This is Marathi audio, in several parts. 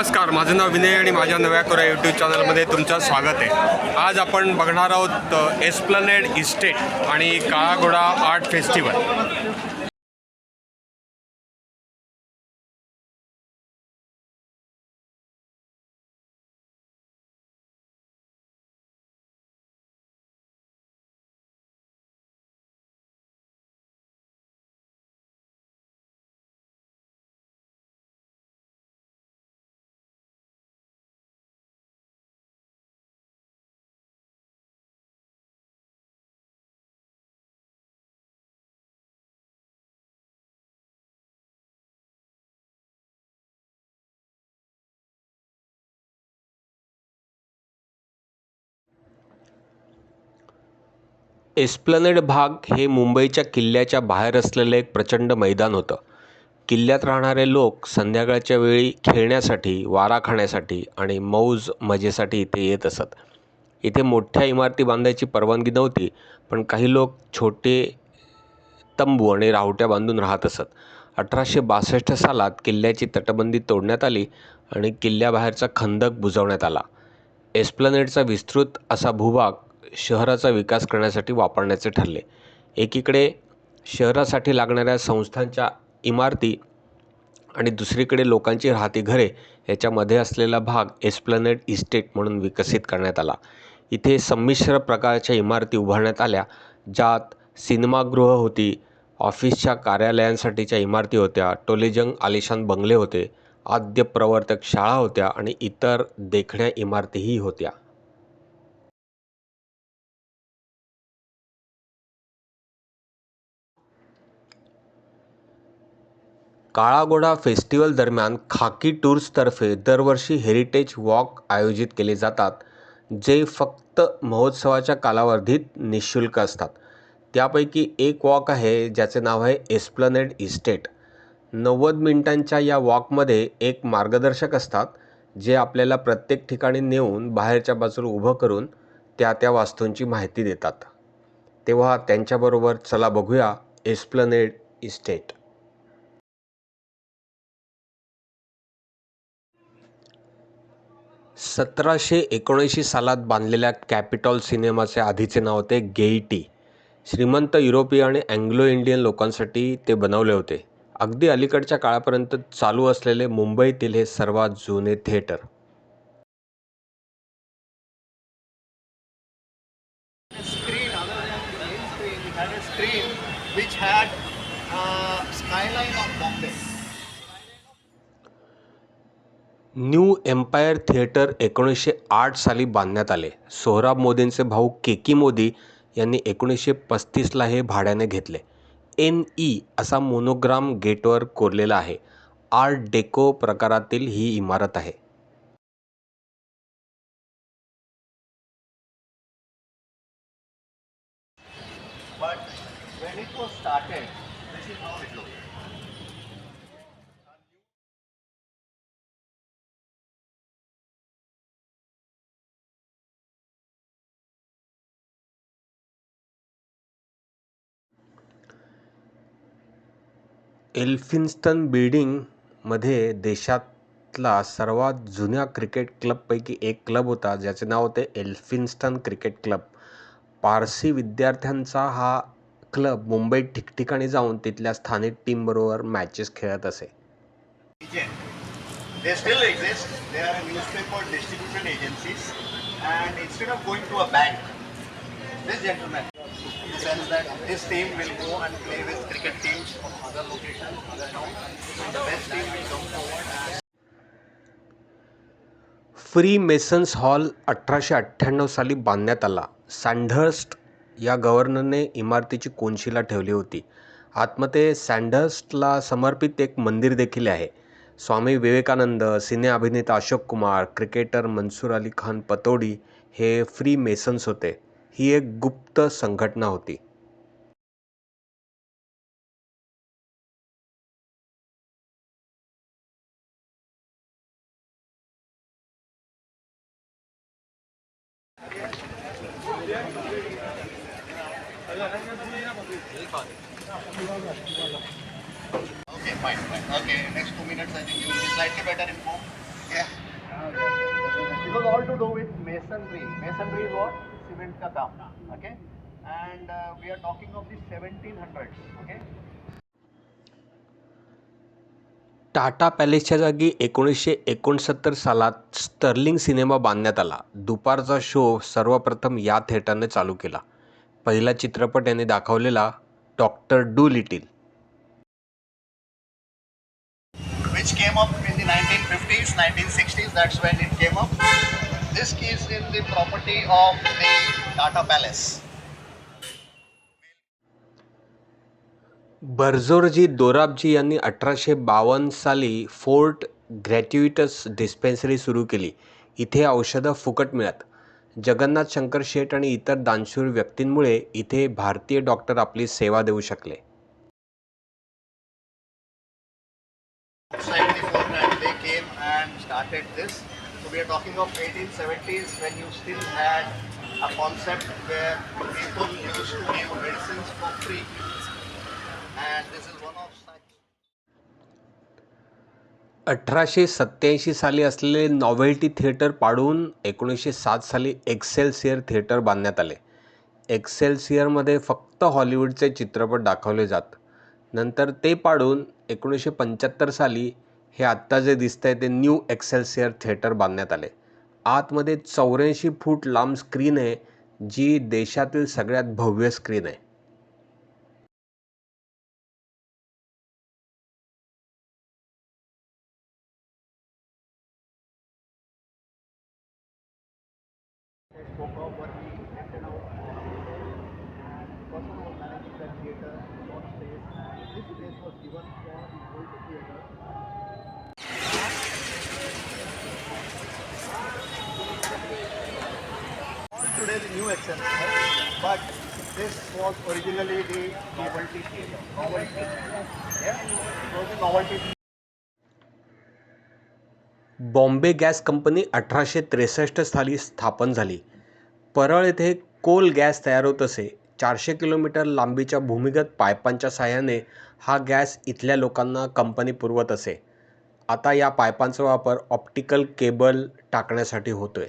नमस्कार माझं नाव विनय आणि माझ्या नव्या कोरा यूट्यूब चॅनलमध्ये तुमचं स्वागत आहे. आज आपण बघणार आहोत एस्प्लनेड इस्टेट आणि काळा घोडा आर्ट फेस्टिवल एस्प्लनेड भाग हे मुंबईच्या किल्ल्याच्या बाहेर असलेलं एक प्रचंड मैदान होतं. किल्ल्यात राहणारे लोक संध्याकाळच्या वेळी खेळण्यासाठी वारा खाण्यासाठी आणि मौज मजेसाठी इथे येत असत. इथे मोठ्या इमारती बांधायची परवानगी नव्हती पण काही लोक छोटे तंबू आणि राहुट्या बांधून राहत असत. अठराशे बासष्ट सालात किल्ल्याची तटबंदी तोडण्यात आली आणि किल्ल्याबाहेरचा खंदक बुजवण्यात आला. एस्प्लनेडचा विस्तृत असा भूभाग शहराचा विकास करण्यासाठी वापरण्याचे ठरले. एकीकडे शहरासाठी लागणाऱ्या संस्थांच्या इमारती आणि दुसरीकडे लोकांची राहती घरे याच्यामध्ये असलेला भाग एस्प्लनेड इस्टेट म्हणून विकसित करण्यात आला. इथे संमिश्र प्रकारच्या इमारती उभारण्यात आल्या ज्यात सिनेमागृह होती ऑफिसच्या कार्यालयांसाठीच्या इमारती होत्या टोलेजंग आलिशान बंगले होते आद्य प्रवर्तक शाळा होत्या आणि इतर देखण्या इमारतीही होत्या. काळा घोडा फेस्टिवल दरम्यान खाकी टूर्सतर्फे दरवर्षी हेरिटेज वॉक आयोजित केले जातात जे फक्त महोत्सवाच्या कालावधीत निःशुल्क असतात. त्यापैकी एक वॉक आहे ज्याचे नाव आहे एस्प्लनेड इस्टेट. नव्वद मिनिटांच्या या वॉकमध्ये एक मार्गदर्शक असतात जे आपल्याला प्रत्येक ठिकाणी नेऊन बाहेरच्या बाजूला उभं करून त्या त्या वास्तूंची माहिती देतात. तेव्हा त्यांच्याबरोबर चला बघूया एस्प्लनेड इस्टेट. सतराशे एकोणऐंशी सालात बांधलेल्या कॅपिटॉल सिनेमाचे आधीचे नाव होते गेईटी. श्रीमंत युरोपीय आणि अँग्लो इंडियन लोकांसाठी ते बनवले होते. अगदी अलीकडच्या काळापर्यंत चालू असलेले मुंबईतील हे सर्वात जुने theatre. Screen New Empire theatre एकोणीसशे आठ साली बांधण्यात आले. सोहराब मोदींचे भाऊ केकी मोदी यांनी एकोणीसशे पस्तीसला हे भाड्याने घेतले. एन ई असा मोनोग्राम गेटवर कोरलेला आहे. आर्ट डेको प्रकारातील ही इमारत आहे But when it was started, this is how it looked. Elphinstone बिल्डिंगमध्ये देशातला सर्वात जुन्या क्रिकेट क्लबपैकी एक क्लब होता ज्याचे नाव होते एल्फिन्स्टन क्रिकेट क्लब पारसी विद्यार्थ्यांचा हा क्लब मुंबईत ठिकठिकाणी जाऊन तिथल्या स्थानिक टीमबरोबर मॅचेस खेळत असे They still exist. They are a newspaper distribution agencies. And instead of going to a bank, this gentleman, sense that this team will go and play with cricket teams from other locations, other towns, and the best team will come forward and Free Masons Hall अठराशे अठ्ठ्याण्णव साली बांधण्यात आला. सँडहर्स्ट या गव्हर्नरने इमारतीची कोनशिला ठेवली होती. आत्मते सँडहर्स्टला समर्पित एक मंदिर देखील आहे. स्वामी विवेकानंद सिने अभिनेता अशोक कुमार क्रिकेटर मनसूर अली खान पतोडी हे फ्री मेसन्स होते. ही एक गुप्त संघटना होती Okay, fine, fine. Okay, next two minutes I think you will be slightly better informed. It was all to do with masonry masonry is what cement का काम okay and we are talking of the seventeen hundred okay Tata पॅलेसच्या जागी एकोणीसशे एकोणसत्तर सालात स्टर्लिंग सिनेमा बांधण्यात आला. दुपारचा शो सर्वप्रथम या थिएटरने चालू केला. पहिला चित्रपट याने दाखवलेला Doctor Dolittle. This is in the property of the Tata Palace. Burjorji Dorabji यांनी अठराशे बावन्न साली फोर्ट ग्रॅट्युइटस डिस्पेन्सरी सुरू केली. इथे औषधं फुकट मिळत. जगन्नाथ शंकर शेठ आणि इतर दानशूर व्यक्तींमुळे इथे भारतीय डॉक्टर आपली सेवा देऊ शकले 74 and they came and started this. So we are talking of 1870s when you still had a concept where people used to give medicines for free. And this is one of such. अठराशे सत्त्याऐंशी साली असलेले नॉव्हेल्टी थिएटर पाडून एकोणीसशे सात साली एक्सेलसियर थिएटर बांधण्यात आले एक्सेलसियरमध्ये फक्त हॉलिवूडचे चित्रपट दाखवले जात नंतर ते पाडून एकोणीसशे पंच्याहत्तर साली हे आत्ता जे दिसतंय ते न्यू एक्सेलसियर थिएटर बांधण्यात आले आतमध्ये चौऱ्याऐंशी फूट लांब स्क्रीन आहे जी देशातील सगळ्यात भव्य स्क्रीन आहे They spoke of what we rented out and person was managing that theatre, what space, and this space was given for the old theatre. All today the new accent, but this was originally the novelty theatre. Novelty. Yeah, the novelty Bombay gas company अठराशे त्रेसष्ट साली स्थापन झाली. परळ येथे कोल गॅस तयार होत असे. चारशे किलोमीटर लांबीच्या भूमिगत पायपांच्या साहाय्याने हा गॅस इथल्या लोकांना कंपनी पुरवत असे. आता या पायपांचा वापर ऑप्टिकल केबल टाकण्यासाठी होतोय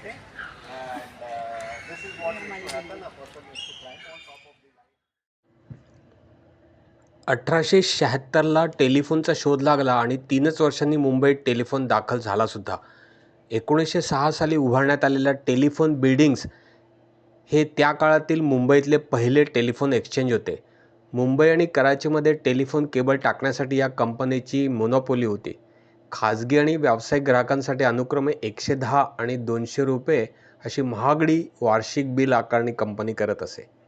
Okay. And uh, this is what used to happen. A person used to climb on top of the line. अठराशे शहात्तरला टेलिफोनचा शोध लागला आणि तीनच वर्षांनी मुंबईत टेलिफोन दाखल झालासुद्धा एकोणीसशे सहा साली उभारण्यात आलेल्या टेलिफोन बिल्डिंग्स हे त्या काळातील मुंबईतले पहिले टेलिफोन एक्सचेंज होते. मुंबई आणि कराचीमध्ये टेलिफोन केबल टाकण्यासाठी या कंपनीची मोनोपोली होती. खाजगी आणि व्यावसायिक ग्राहकांसाठी अनुक्रमे एकशे दहा आणि दोनशे रुपये अशी महागडी वार्षिक बिल आकारणी कंपनी करत असे.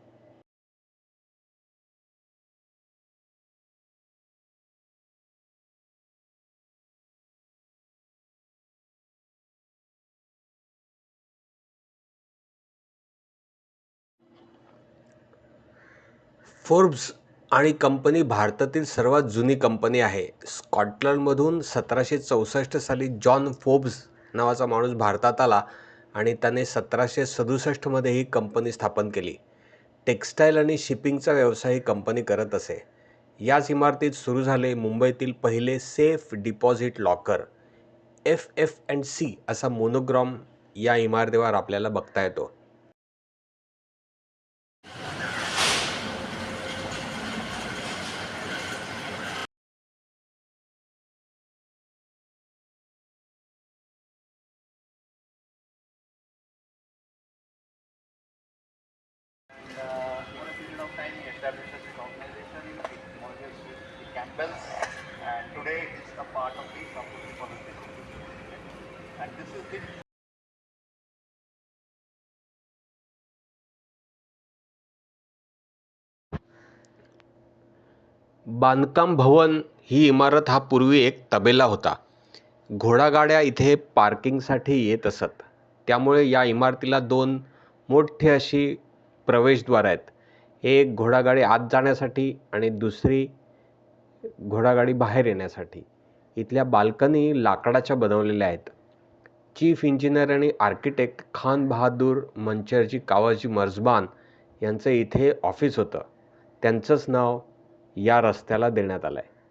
फोर्ब्स आणि कंपनी भारतातील सर्वात जुनी कंपनी आहे. स्कॉटलंडमधून सतराशे चौसष्ट साली जॉन फोर्ब्स नावाचा माणूस भारतात आला आणि त्याने सतराशे सदुसष्टमध्ये ही कंपनी स्थापन केली. टेक्स्टाईल आणि शिपिंगचा व्यवसाय ही कंपनी करत असे. याच इमारतीत सुरू झाले मुंबईतील पहिले safe deposit locker. F F and C असा मोनोग्राम या इमारतीवर आपल्याला बघता येतो And uh, over a period of time, he established this organization, it merges with the Campbells, and today it's a part of the Samruddhi Policy. And this is the बांधकाम भवन ही इमारत हा पूर्वी एक तबेला होता. घोडागाड्या इथे पार्किंगसाठी येत असत. त्यामुळे या इमारतीला दोन मोठे अशी प्रवेशद्वार आहेत. एक घोडागाडी आत जाण्यासाठी आणि दुसरी घोडागाडी बाहेर येण्यासाठी. इथल्या बाल्कनी लाकडाच्या बनवलेल्या आहेत. चीफ इंजिनियर आणि आर्किटेक्ट खान बहादूर मंचरजी कावाजी मर्जबान यांचं इथे ऑफिस होतं. त्यांचंच नाव या रस्त्याला देण्यात आला आहे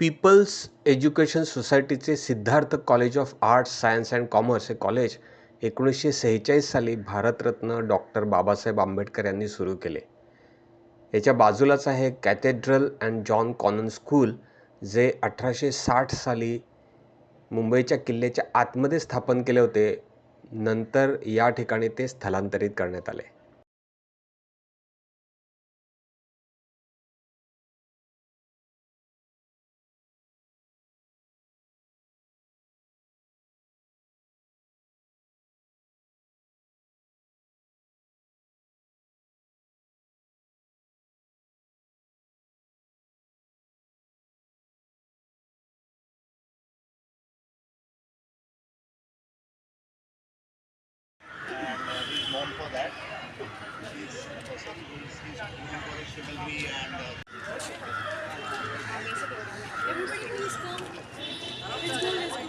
पीपल्स एज्युकेशन सोसायटीचे Siddharth college of arts science and commerce हे कॉलेज एकोणीसशे सेहेचाळीस साली भारतरत्न डॉक्टर बाबासाहेब आंबेडकर यांनी सुरू केले. याच्या बाजूलाच आहे Cathedral and John Connon school जे अठराशे साठ साली मुंबईच्या किल्ल्याच्या आतमध्ये स्थापन केले होते. नंतर या ठिकाणी ते स्थलांतरित करण्यात आले and uh, he's known for that. He's a person who is he's known for his chivalry and uh, Everybody please come. Let's go, let's go.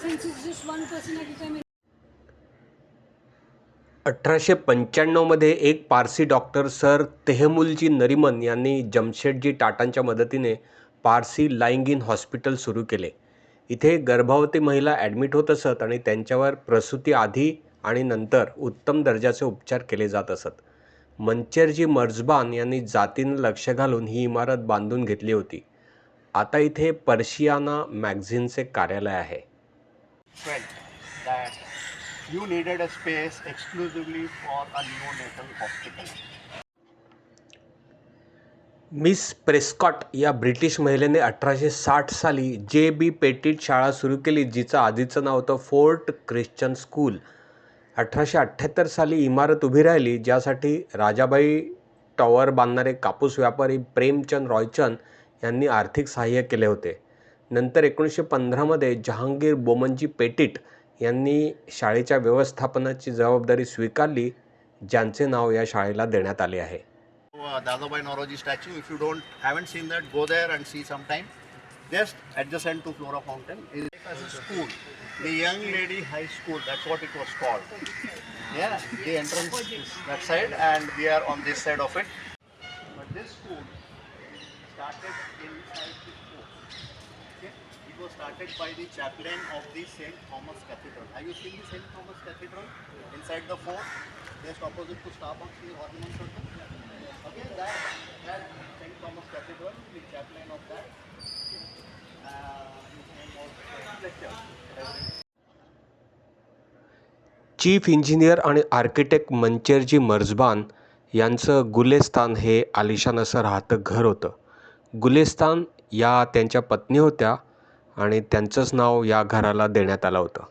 Since it's just one person at a time. अठराशे पंच्याण्णवमध्ये एक पारसी डॉक्टर सर तेहमुलजी नरिमन यांनी जमशेदजी टाटांच्या मदतीने पारसी लाईंग इन हॉस्पिटल सुरू केले. इथे गर्भवती महिला ॲडमिट होत असत आणि त्यांच्यावर प्रसूती आधी आणि नंतर उत्तम दर्जाचे उपचार केले जात असत. मंचेरजी मर्जबान यांनी जातीनं लक्ष घालून ही इमारत बांधून घेतली होती. आता इथे पर्शियाना मॅगझिनचे कार्यालय आहे. That you needed a space exclusively for a neonatal hospital. Miss Prescott या ब्रिटिश महिलेने अठराशे साठ साली जे बी पेटीट शाळा सुरू केली जिचं आधीचं नाव होतं फोर्ट ख्रिश्चन स्कूल अठराशे अठ्ठ्याहत्तर साली इमारत उभी राहिली ज्यासाठी राजाबाई टॉवर बांधणारे कापूस व्यापारी प्रेमचंद रॉयचंद यांनी आर्थिक सहाय्य केले होते नंतर एकोणीसशे पंधरामध्ये जहांगीर बोमनजी पेटीट यांनी शाळेच्या व्यवस्थापनाची जबाबदारी स्वीकारली ज्यांचे नाव या शाळेला देण्यात आले आहे. Dadabhai Naoroji statue if you don't haven't seen that go there and see some time just adjacent to Flora Fountain is like a school the young lady high school that's what it was call the that side and we are on this side of it but this school started in was started by the chaplain of the St. Thomas Cathedral. Have you seen the St. Thomas Cathedral inside the fort? Just opposite to Starbucks, the Horniman Circle. Okay, that, that St. Thomas Cathedral, the chaplain of that, chief engineer आणि आर्किटेक्ट मंचेरजी मर्जबान यांचं गुलेस्तान हे आलिशान असं राहतं घर होतं गुलेस्तान या त्यांच्या पत्नी होत्या आणि त्यांचंच नाव या घराला देण्यात आलं होतं.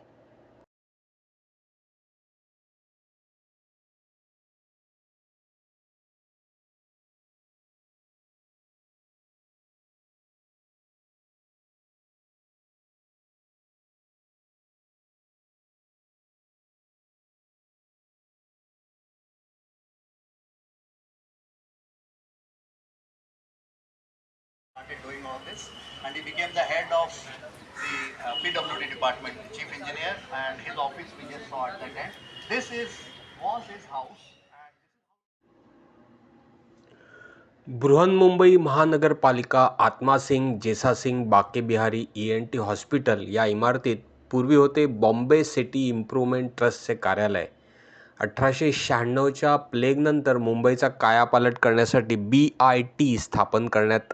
Doing all this, and he became the head of the uh, PWD department, the chief engineer, and his office we just saw at that end. This is was his house. Brihanmumbai Mahanagarpalika Atmasingh Jesasingh Bakebihari E N T hospital या इमारतीत पूर्वी होते बॉम्बे सिटी इम्प्रूव्हमेंट ट्रस्टचे कार्यालय अठराशे शहाण्णवच्या प्लेगनंतर मुंबईचा कायापालट करण्यासाठी बी आय टी स्थापन करण्यात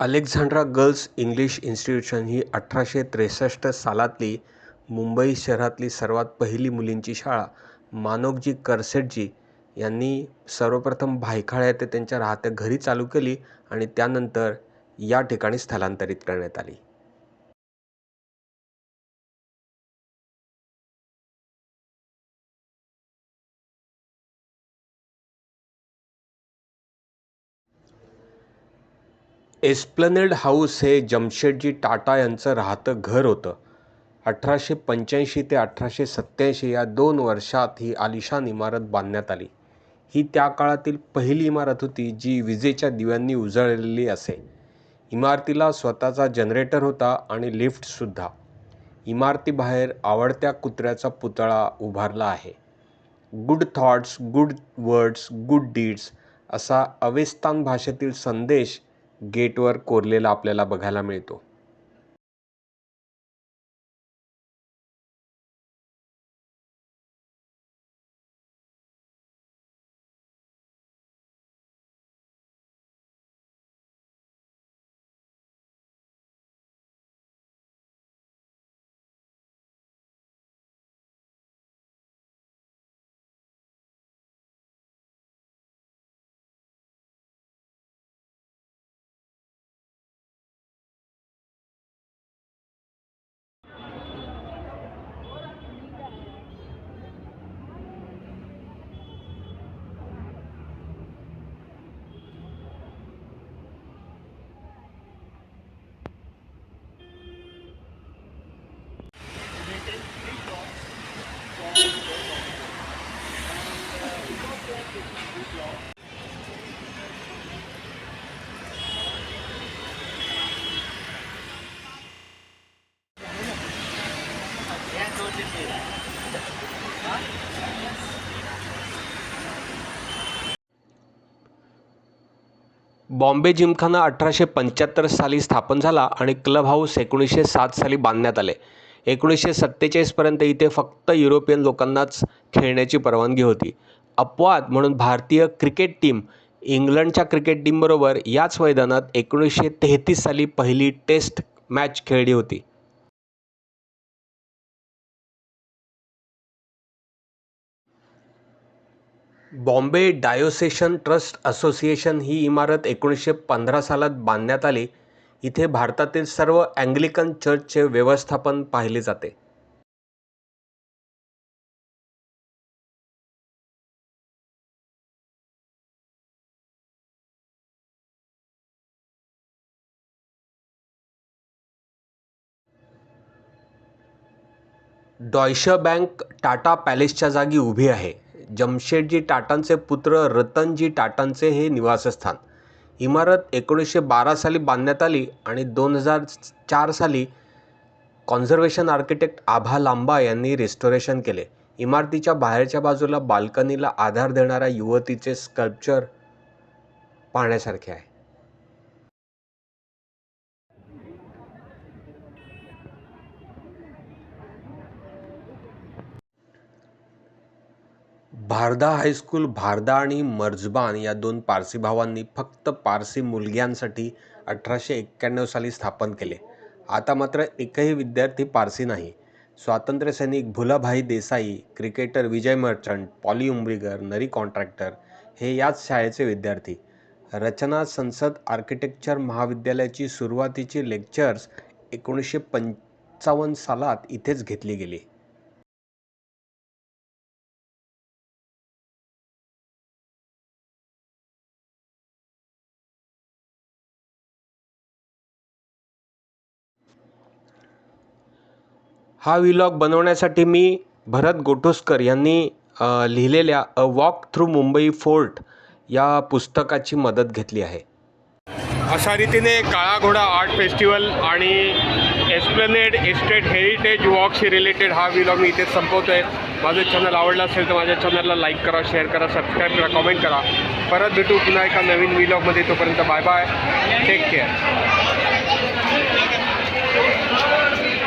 अलेक्झांड्रा गर्ल्स इंग्लिश इन्स्टिट्यूशन ही अठराशे त्रेसष्ट सालातली मुंबई शहरातली सर्वात पहिली मुलींची शाळा. मानवजी करसेटजी यांनी सर्वप्रथम भायखाळ्या येथे त्यांच्या राहत्या घरी चालू केली. आणि त्यानंतर या ठिकाणी स्थलांतरित करण्यात आली. एस्प्लनेड हाऊस हे जमशेदजी टाटा यांचं राहतं घर होतं. अठराशे पंच्याऐंशी ते अठराशे सत्त्याऐंशी या दोन वर्षात ही आलिशान इमारत बांधण्यात आली. ही त्या काळातील पहिली इमारत होती जी विजेच्या दिव्यांनी उजळलेली असे. इमारतीला स्वतःचा जनरेटर होता आणि लिफ्टसुद्धा इमारतीबाहेर आवडत्या कुत्र्याचा पुतळा उभारला आहे. Good thoughts good words good deeds असा अवेस्तान भाषेतील संदेश गेटवर कोरलेला आपल्याला बघायला मिळतो. बॉम्बे जिमखाना अठराशे पंच्याहत्तर साली स्थापन झाला आणि क्लब हाऊस एकोणीसशे सात साली बांधण्यात आले. एकोणीसशे सत्तेचाळीसपर्यंत इथे फक्त युरोपियन लोकांनाच खेळण्याची परवानगी होती. अपवाद म्हणून भारतीय क्रिकेट टीम इंग्लंडच्या क्रिकेट टीमबरोबर याच मैदानात एकोणीसशे तेहतीस साली पहिली टेस्ट मॅच खेळली होती. बॉम्बे डायोसेशन ट्रस्ट असोसिएशन ही इमारत एकोणीसशे पंधरा सालात बांधण्यात आली. इथे भारतातील सर्व अँग्लिकन चर्चचे व्यवस्थापन पाहिले जाते. डॉयश बँक टाटा पॅलेसच्या जागी उभी आहे. जमशेदजी टाटांचे पुत्र रतनजी टाटांचे हे निवासस्थान. इमारत एकोणीसशे बारा साली बांधण्यात आली आणि दोन हजार चार साली कॉन्झर्वेशन आर्किटेक्ट आभा लांबा यांनी रिस्टोरेशन केले. इमारतीच्या बाहेरच्या बाजूला बाल्कनीला आधार देणाऱ्या युवतीचे स्कल्पचर पाहण्यासारखे आहे. भारदा हायस्कूल भारदा आणि मर्जबान या दोन पारसी भावांनी फक्त पारसी मुलग्यांसाठी अठराशे एक्क्याण्णव साली स्थापन केले. आता मात्र एकही विद्यार्थी पारसी नाही. स्वातंत्र्यसैनिक भुलाभाई देसाई क्रिकेटर विजय मर्चंट पॉली उमरीगर नरी कॉन्ट्रॅक्टर हे याच शाळेचे विद्यार्थी. रचना संसद आर्किटेक्चर महाविद्यालयाची सुरुवातीची लेक्चर्स एकोणीसशे पंचावन्न सालात इथेच घेतली गेली. हा व्हिलॉग बनवण्यासाठी मी भरत गोठोसकर यांनी लिहिलेल्या a walk through Mumbai Fort या पुस्तकाची मदत घेतली आहे. अशा रीतीने काळा घोडा आर्ट फेस्टिवल आणि एस्प्लेनेड एस्टेट हेरिटेज वॉकशी रिलेटेड हा व्हिलॉग मी इथेच संपवतो आहे माझं चॅनल आवडलं असेल तर माझ्या चॅनलला लाईक करा शेअर करा सबस्क्राईब करा कॉमेंट करा. परत भेटू पुन्हा एका नवीन व्हिलॉगमध्ये तोपर्यंत बाय बाय टेक केअर